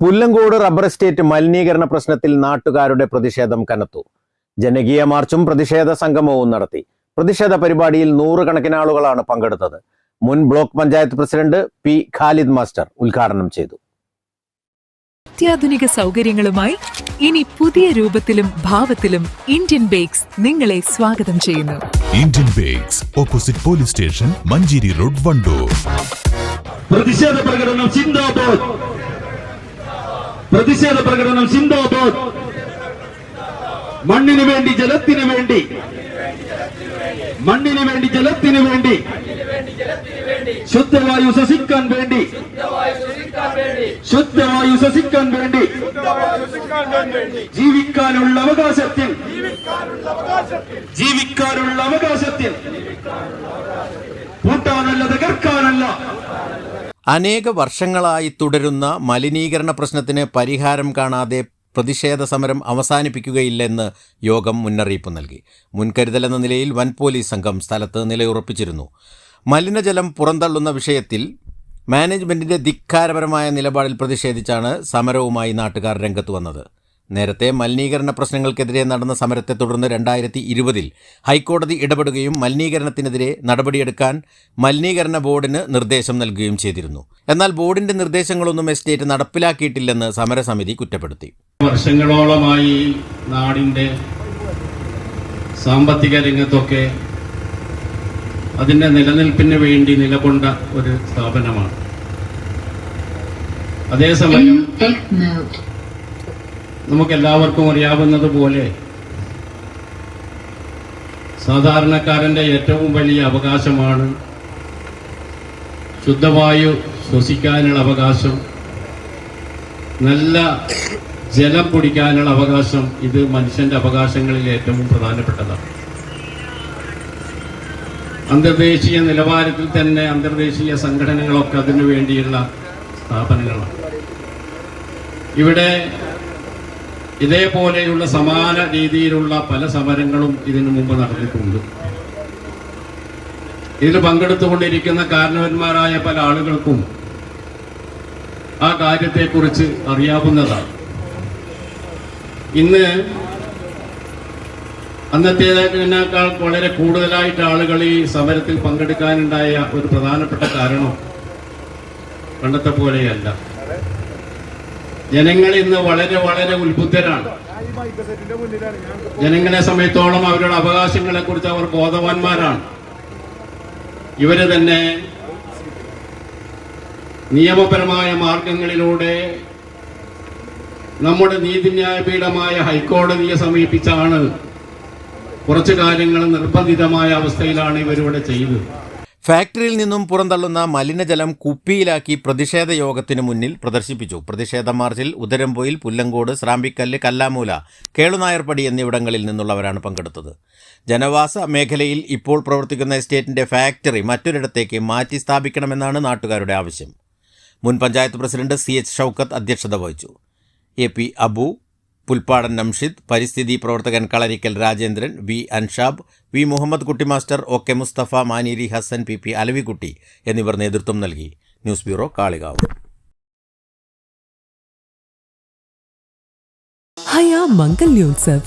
Pullangode rubber estate മലിനീകരണ പ്രശ്നത്തിൽ നാട്ടുകാരുടെ പ്രതിഷേധം കനത്തു. ജനകീയ മാർച്ചും പ്രതിഷേധ സംഗമവും നടത്തി. പ്രതിഷേധ പരിപാടിയിൽ നൂറുകണക്കിന് ആളുകളാണ് പങ്കെടുത്തത്. മുൻ block panchayat president P Khalid master ഉദ്ഘാടനം ചെയ്തു. അത്യാധുനിക സൗകര്യങ്ങളുമായി ഇനി പുതിയ രൂപത്തിലും ഭാവത്തിലും ഇന്ത്യൻ ബേക്സ് നിങ്ങളെ സ്വാഗതം ചെയ്യുന്നു. Indian Bakes opposite police station Manjeri road Wandoor. പ്രതിഷേധ പ്രകടനം സിന്ദാബാദ് പ്രതിഷേധ പ്രകടനം സിന്ദാബാദ് മണ്ണിനു വേണ്ടി ജലത്തിനു വേണ്ടി. മണ്ണിനു വേണ്ടി ജലത്തിനു വേണ്ടി. ശുദ്ധവായു ശ്വസിക്കാൻ വേണ്ടി. ശുദ്ധവായു ശ്വസിക്കാൻ വേണ്ടി. ജീവിക്കാനുള്ള അവകാശത്തിൽ. ജീവിക്കാനുള്ള അവകാശത്തിൽ. കൂട്ടാനല്ല തകർക്കാനല്ല. അനേക വർഷങ്ങളായി തുടരുന്ന മലിനീകരണ പ്രശ്നത്തിന് പരിഹാരം കാണാതെ പ്രതിഷേധ സമരം അവസാനിപ്പിക്കുകയില്ലെന്ന് യോഗം മുന്നറിയിപ്പ് നൽകി. മുൻകരുതലെന്ന നിലയിൽ വൻ പോലീസ് സംഘം സ്ഥലത്ത് നിലയുറപ്പിച്ചിരുന്നു. മലിനജലം പുറന്തള്ളുന്ന വിഷയത്തിൽ മാനേജ്മെന്റിന്റെ ധിക്കാരപരമായ നിലപാടിൽ പ്രതിഷേധിച്ചാണ് സമരവുമായി നാട്ടുകാർ രംഗത്ത് വന്നത്. നേരത്തെ മലിനീകരണ പ്രശ്നങ്ങൾക്കെതിരെ നടന്ന സമരത്തെ തുടർന്ന് രണ്ടായിരത്തി ഇരുപതിൽ ഹൈക്കോടതി ഇടപെടുകയും മലിനീകരണത്തിനെതിരെ നടപടിയെടുക്കാൻ മലിനീകരണ ബോർഡിന് നിർദ്ദേശം നൽകുകയും ചെയ്തിരുന്നു. എന്നാൽ ബോർഡിന്റെ നിർദ്ദേശങ്ങളൊന്നും എസ്റ്റേറ്റ് നടപ്പിലാക്കിയിട്ടില്ലെന്ന് സമരസമിതി കുറ്റപ്പെടുത്തി. വർഷങ്ങളോളമായി നാടിന്റെ സാമ്പത്തിക രംഗത്തൊക്കെ അതിന്റെ നിലനിൽപ്പിന് വേണ്ടി നിലകൊണ്ട ഒരു സ്ഥാപനമാണ്. അതേസമയം. നമുക്കെല്ലാവർക്കും അറിയാവുന്നത് പോലെ സാധാരണക്കാരന്റെ ഏറ്റവും വലിയ അവകാശമാണ് ശുദ്ധവായു ശ്വസിക്കാനുള്ള അവകാശം നല്ല ജലം കുടിക്കാനുള്ള അവകാശം. ഇത് മനുഷ്യന്റെ അവകാശങ്ങളിൽ ഏറ്റവും പ്രധാനപ്പെട്ടതാണ്. അന്തർദേശീയ നിലവാരത്തിൽ തന്നെ അന്തർദേശീയ സംഘടനകളൊക്കെ അതിനു വേണ്ടിയുള്ള സ്ഥാപനങ്ങളാണ്. ഇവിടെ ഇതേപോലെയുള്ള സമാന രീതിയിലുള്ള പല സമരങ്ങളും ഇതിനു മുമ്പ് നടന്നിട്ടുണ്ട്. ഇതിൽ പങ്കെടുത്തുകൊണ്ടിരിക്കുന്ന കാരണവന്മാരായ പല ആളുകൾക്കും ആ കാര്യത്തെക്കുറിച്ച് അറിയാവുന്നതാണ്. ഇന്ന് അന്നത്തേതിനേക്കാൾ വളരെ കൂടുതലായിട്ട് ആളുകൾ ഈ സമരത്തിൽ പങ്കെടുക്കാനുണ്ടായ ഒരു പ്രധാനപ്പെട്ട കാരണം പണ്ടത്തെ പോലെയല്ല. ജനങ്ങൾ ഇന്ന് വളരെ വളരെ ഉത്ബുദ്ധരാണ്. ജനങ്ങളെ സമയത്തോളം അവരുടെ അവകാശങ്ങളെ കുറിച്ച് അവർ ബോധവാന്മാരാണ്. ഇവർ തന്നെ നിയമപരമായ മാർഗങ്ങളിലൂടെ നമ്മുടെ നീതിന്യായ പീഠമായ ഹൈക്കോടതിയെ സമീപിച്ചാണ് കുറച്ച് കാര്യങ്ങൾ നിർബന്ധിതമായ അവസ്ഥയിലാണ് ഇവരിവിടെ ചെയ്തത്. ഫാക്ടറിയിൽ നിന്നും പുറന്തള്ളുന്ന മലിനജലം കുപ്പിയിലാക്കി പ്രതിഷേധ യോഗത്തിനു മുന്നിൽ പ്രദർശിപ്പിച്ചു. പ്രതിഷേധ മാർച്ചിൽ ഉദരംപൊയിൽ പുല്ലങ്കോട് സ്രാമ്പിക്കല്ല് കല്ലാമൂല കേളുനായർപ്പടി എന്നിവിടങ്ങളിൽ നിന്നുള്ളവരാണ് പങ്കെടുത്തത്. ജനവാസ മേഖലയിൽ ഇപ്പോൾ പ്രവർത്തിക്കുന്ന എസ്റ്റേറ്റിന്റെ ഫാക്ടറി മറ്റൊരിടത്തേക്ക് മാറ്റി സ്ഥാപിക്കണമെന്നാണ് നാട്ടുകാരുടെ ആവശ്യം. മുൻ panchayat president C H Shoukath അധ്യക്ഷത വഹിച്ചു. എ പി അബു പുൽപ്പാടൻ നംഷിദ് പരിസ്ഥിതി പ്രവർത്തകൻ Kalarikkal Rajendran V Anshab V Muhammad Kutty master O K Musthafa Maneeri Hasan P P Alavikutty എന്നിവർ നേതൃത്വം നൽകി. News bureau Kalikavu. മംഗല്യോത്സവ്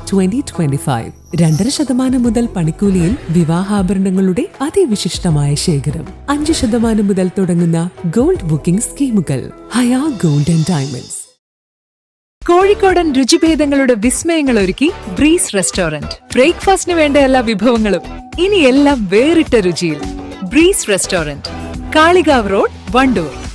രണ്ടര ശതമാനം മുതൽ പണിക്കൂലിയിൽ വിവാഹാഭരണങ്ങളുടെ അതിവിശിഷ്ടമായ ശേഖരം. അഞ്ച് ശതമാനം മുതൽ തുടങ്ങുന്ന ഗോൾഡ് ബുക്കിംഗ് സ്കീമുകൾ. Haya gold and diamonds. കോഴിക്കോടൻ രുചിഭേദങ്ങളുടെ വിസ്മയങ്ങൾ ഒരുക്കി ബ്രീസ് റെസ്റ്റോറന്റ്. ബ്രേക്ക്ഫാസ്റ്റിന് വേണ്ട എല്ലാ വിഭവങ്ങളും ഇനി എല്ലാം വേറിട്ട രുചിയിൽ. Breeze restaurant. Kalikavu road Wandoor.